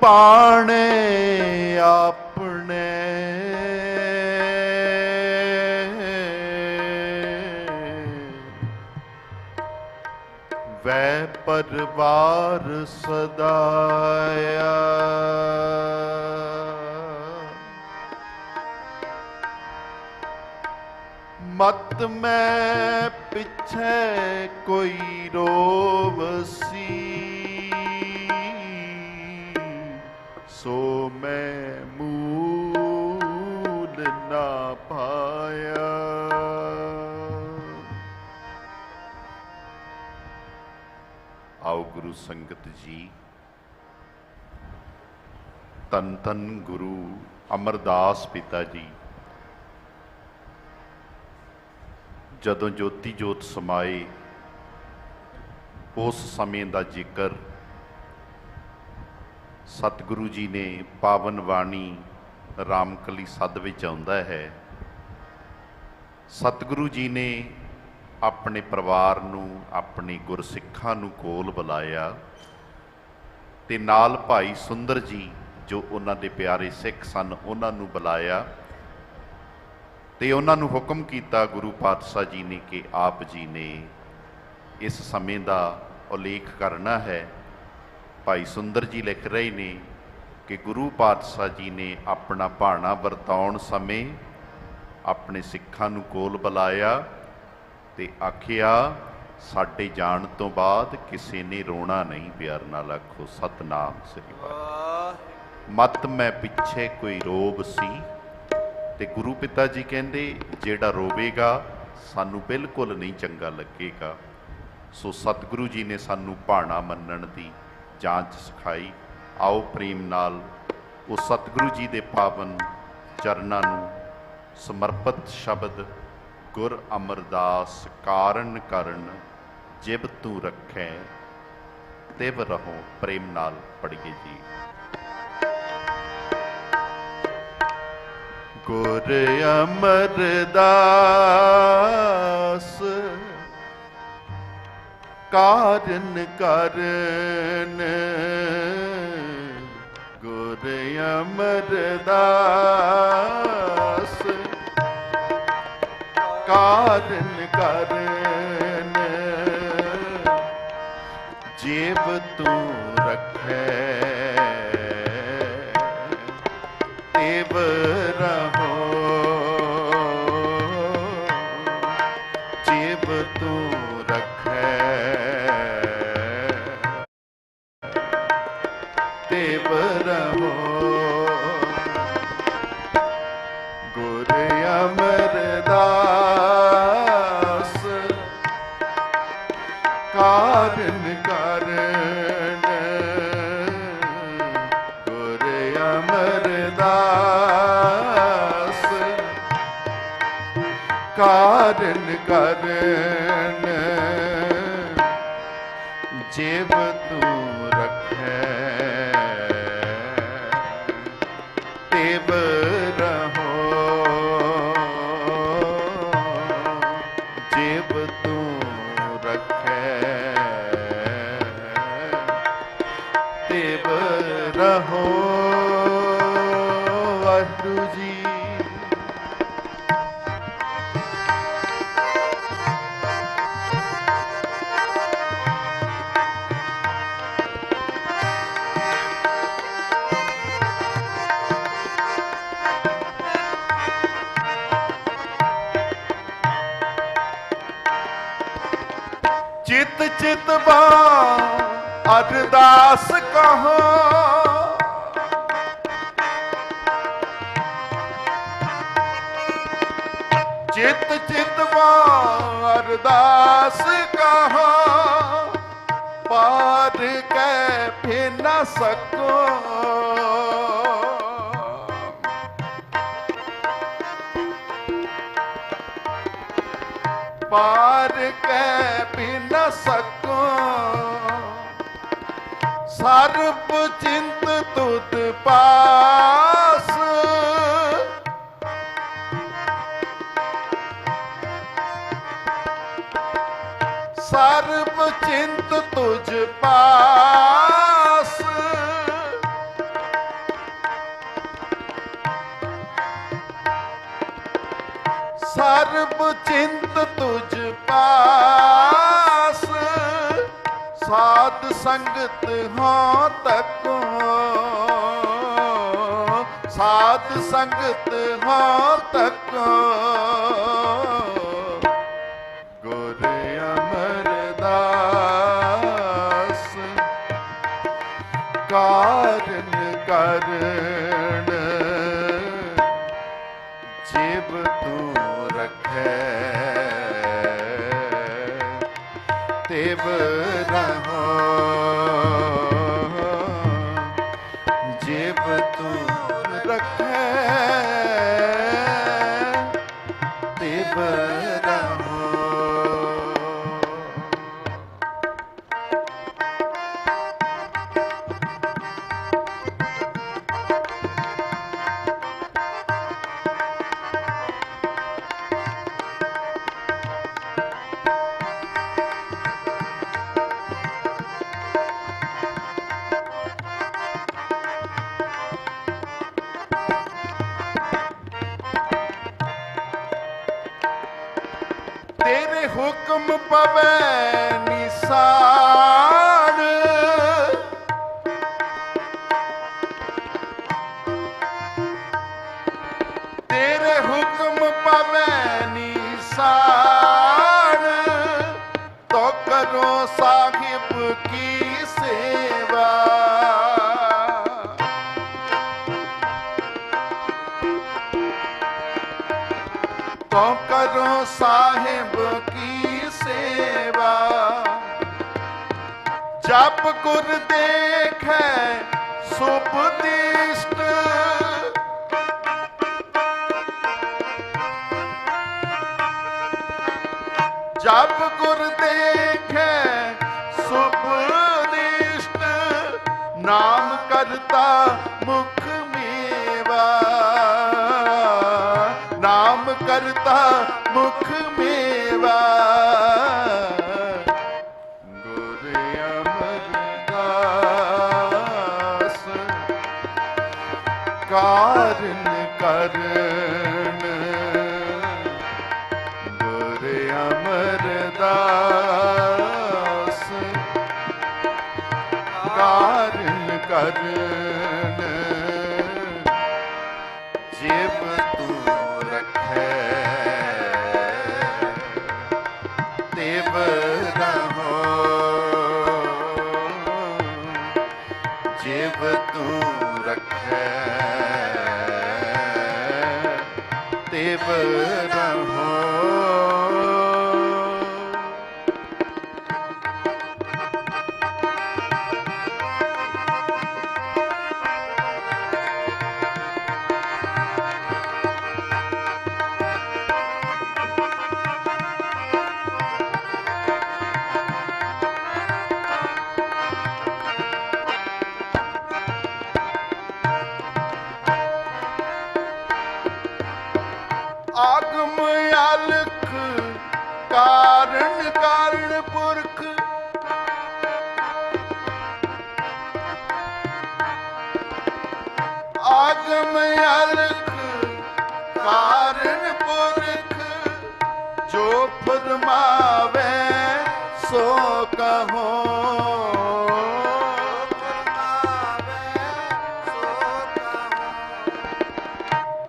ਪਾਣੇ ਆਪਣੇ। ਵੈ ਪਰਵਾਰ ਸਦਾਇਆ। ਮਤ ਮੈਂ ਪਿੱਛੇ ਕੋਈ ਰੋਵਸੀ। ਸੋ ਮੈਂ ਮੂਲ ਨਾ ਪਾਇਆ। ਆਓ ਗੁਰੂ ਸੰਗਤ ਜੀ ਤਨ ਤਨ ਗੁਰੂ ਅਮਰਦਾਸ ਪਿਤਾ ਜੀ, ਜਦੋਂ ਜੋਤੀ ਜੋਤ ਸਮਾਏ, ਉਸ ਸਮੇਂ ਦਾ ਜ਼ਿਕਰ ਸਤਿਗੁਰੂ ਜੀ ਨੇ ਪਾਵਨ ਬਾਣੀ ਰਾਮਕਲੀ ਸੱਦ ਵਿੱਚ ਆਉਂਦਾ ਹੈ। ਸਤਿਗੁਰੂ ਜੀ ਨੇ ਆਪਣੇ ਪਰਿਵਾਰ ਨੂੰ, ਆਪਣੇ ਗੁਰਸਿੱਖਾਂ ਨੂੰ ਕੋਲ ਬੁਲਾਇਆ ਤੇ ਨਾਲ ਭਾਈ ਸੁੰਦਰ ਜੀ, ਜੋ ਉਹਨਾਂ ਦੇ ਪਿਆਰੇ ਸਿੱਖ ਸਨ, ਉਹਨਾਂ ਨੂੰ ਬੁਲਾਇਆ ਤੇ ਉਹਨਾਂ ਨੂੰ ਹੁਕਮ ਕੀਤਾ, ਗੁਰੂ ਪਾਤਸ਼ਾਹ ਜੀ ਨੇ ਕਿ ਆਪ ਜੀ ਨੇ ਇਸ ਸਮੇਂ ਦਾ ਉਲੇਖ ਕਰਨਾ ਹੈ। ਭਾਈ ਸੁੰਦਰ ਜੀ ਲਿਖ ਰਹੇ ਨੇ ਕਿ ਗੁਰੂ ਪਾਤਸ਼ਾਹ ਜੀ ਨੇ ਆਪਣਾ ਭਾਣਾ ਵਰਤਾਉਣ ਸਮੇਂ ਆਪਣੇ ਸਿੱਖਾਂ ਨੂੰ ਕੋਲ ਬੁਲਾਇਆ ਤੇ ਆਖਿਆ, ਸਾਡੇ ਜਾਣ ਤੋਂ ਬਾਅਦ ਕਿਸੇ ਨੇ ਰੋਣਾ ਨਹੀਂ, ਪਿਆਰ ਨਾਲ ਆਖੋ, ਸਤਨਾਮ ਸ੍ਰੀ ਵਾਹਿਗੁਰੂ। ਮਤ ਮੈਂ ਪਿੱਛੇ ਕੋਈ ਰੋਬ ਸੀ। ਤੇ ਗੁਰੂ ਪਿਤਾ ਜੀ ਕਹਿੰਦੇ, ਜਿਹੜਾ ਰੋਵੇਗਾ, ਸਾਨੂੰ ਬਿਲਕੁਲ ਨਹੀਂ ਚੰਗਾ ਲੱਗੇਗਾ। ਸੋ ਸਤਿਗੁਰੂ ਜੀ ਨੇ ਸਾਨੂੰ ਭਾਣਾ ਮੰਨਣ ਦੀ ਜਾਂਚ ਸਿਖਾਈ। ਆਓ ਪ੍ਰੇਮ ਨਾਲ ਉਹ ਸਤਿਗੁਰੂ ਜੀ ਦੇ ਪਾਵਨ ਚਰਨਾਂ ਨੂੰ ਸਮਰਪਿਤ ਸ਼ਬਦ ਗੁਰ ਅਮਰਦਾਸ ਕਾਰਨ ਕਰਨ ਜਿਬ ਤੂੰ ਰੱਖੈ, ਤਿਵ ਰਹੋ ਪ੍ਰੇਮ ਨਾਲ ਪੜੀਏ ਜੀ। ਗੁਰ ਅਮਰਦਾਸ ਕਾਰਨ ਕਰਨ। ਗੁਰ ਅਮਰਦਾਸ ਕਾਰਨ ਕਰਨ। ਜੀਵ ਤੂੰ ਰੱਖੈ। ਤਿਵ ਰਹੋ ਕਾਰਨ ਚਿਤ ਚਿਤ ਬਾ, ਅਰਦਾਸ ਕਹੋ। ਚਿਤ ਚਿਤ ਬਾ, ਅਰਦਾਸ ਕਹਾ। ਪਾਰ ਕੈ ਫੇ ਨਾ ਸਕੋ। ਪਾਰ ਕੈ ਬਿਨ ਸਕੋ। ਸਰਬ ਚਿੰਤ ਤੁਧ ਪਾਸ। ਸਰਬ ਚਿੰਤ ਤੁਝ ਪਾਸ। ਸਰਬ ਚਿੰਤ ਤੁਝ ਪਾਸ ਸਾਧ ਸੰਗਤ ਹਾਂ ਤਕੋ ਸਾਧ ਸੰਗਤ ਹਾਂ ਤਕੋ ਜਿਵ ਤੂੰ ਰਖੈ ਤਿਵ ਰਹੋ ਤੇਰੇ ਹੁਕਮ ਜਪ ਗੁਰ ਦੇਖੈ ਸੁਭ ਦਿਸ਼ਟ। ਜਪ ਗੁਰ ਦੇਖੈ ਸੁਭ ਦਿਸ਼ਟ। ਨਾਮ ਕਰਤਾ ਮੁਖ ਮੇਵਾ। ਨਾਮ ਕਰਤਾ ਮੁਖ ਮੇਵਾ। ਜਿਵ ਤੂੰ ਰਖੈ। ਤਿਵ ਰਹੋ ਆਗਮ ਅਲਖ ਕਾਰਨ ਪੁਰਖ, ਜੋ ਫਰਮਾਵੇ, ਸੋ ਕਹੋ।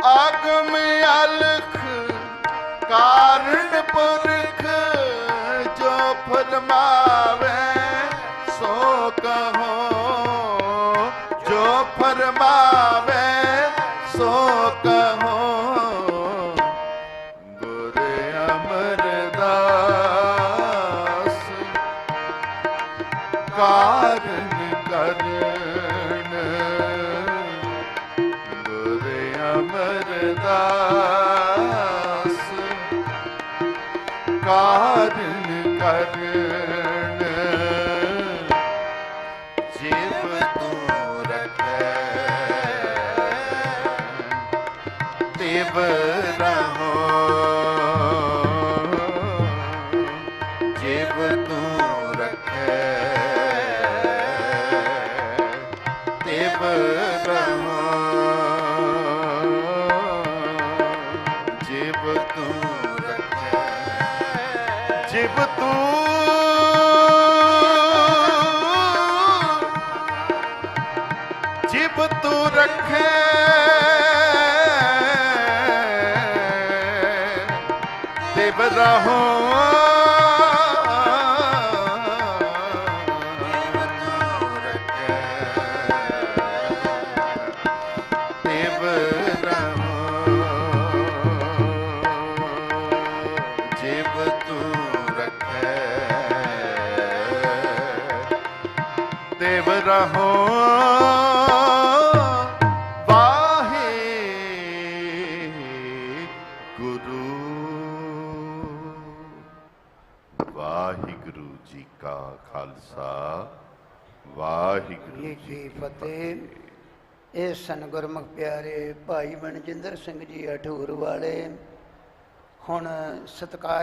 ਆਗਮ ਅਲਖ ਕਾਰਨ ਪੁਰਖ, ਜੋ ਫਰਮਾਵੇ, ਸੋ ਕਹੋ। ਜੋ ਫਰਮਾਵੇ ਸੋ ਕਹੋ। ਸਭ ਤੂੰ ਰੱਖੇ ਤਿਵ ਤੂੰ ਰੱਖੇ ਜਿਵ ਤੂੰ ਜਿਵ ਤੂੰ ਰੱਖੇ रहो ਇਹ ਸਨ ਗੁਰਮੁਖ ਪਿਆਰੇ ਭਾਈ ਮਨਜਿੰਦਰ ਸਿੰਘ ਜੀ ਅਠੂਰ ਵਾਲੇ। ਹੁਣ ਸਤਕਾਰ